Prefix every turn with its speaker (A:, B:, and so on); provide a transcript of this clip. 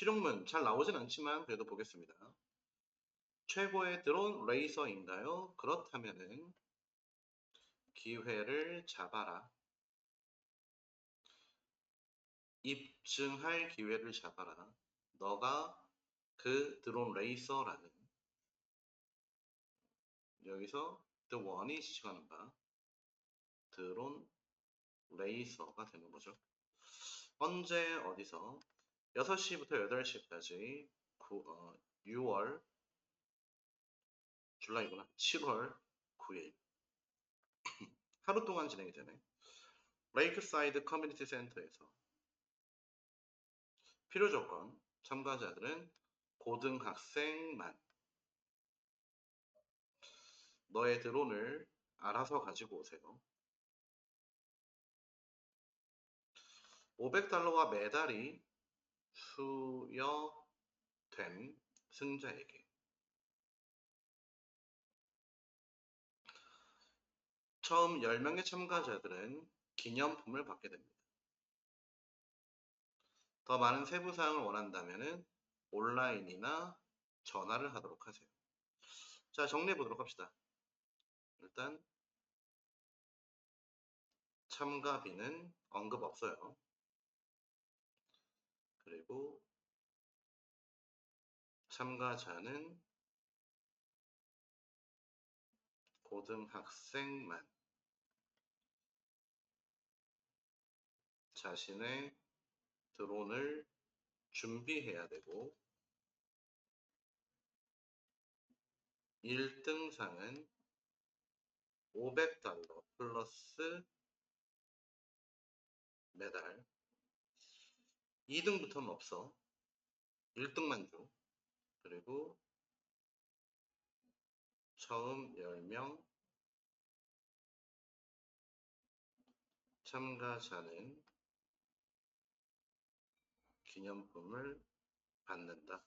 A: 실용문 잘 나오진 않지만 그래도 보겠습니다. 최고의 드론 레이서인가요? 그렇다면은 기회를 잡아라. 입증할 기회를 잡아라. 너가 그 드론 레이서라는 여기서 the one이 지칭하는 바 드론 레이서가 되는 거죠. 언제 어디서 6시부터 8시까지 6월 줄라이구나 7월 9일 하루 동안 진행이 되네. 레이크사이드 커뮤니티 센터에서 필요 조건 참가자들은 고등학생만 너의 드론을 알아서 가지고 오세요. 500달러와 메달이 수여된 승자에게 처음 10명의 참가자들은 기념품을 받게 됩니다. 더 많은 세부 사항을 원한다면 온라인이나 전화를 하도록 하세요. 자, 정리해 보도록 합시다. 일단 참가비는 언급 없어요. 그리고 참가자는 고등학생만. 자신의 드론을 준비해야 되고 1등상은 500달러 플러스 메달. 2등부터는 없어. 1등만 줘 그리고 처음 10명 참가자는 기념품을 받는다.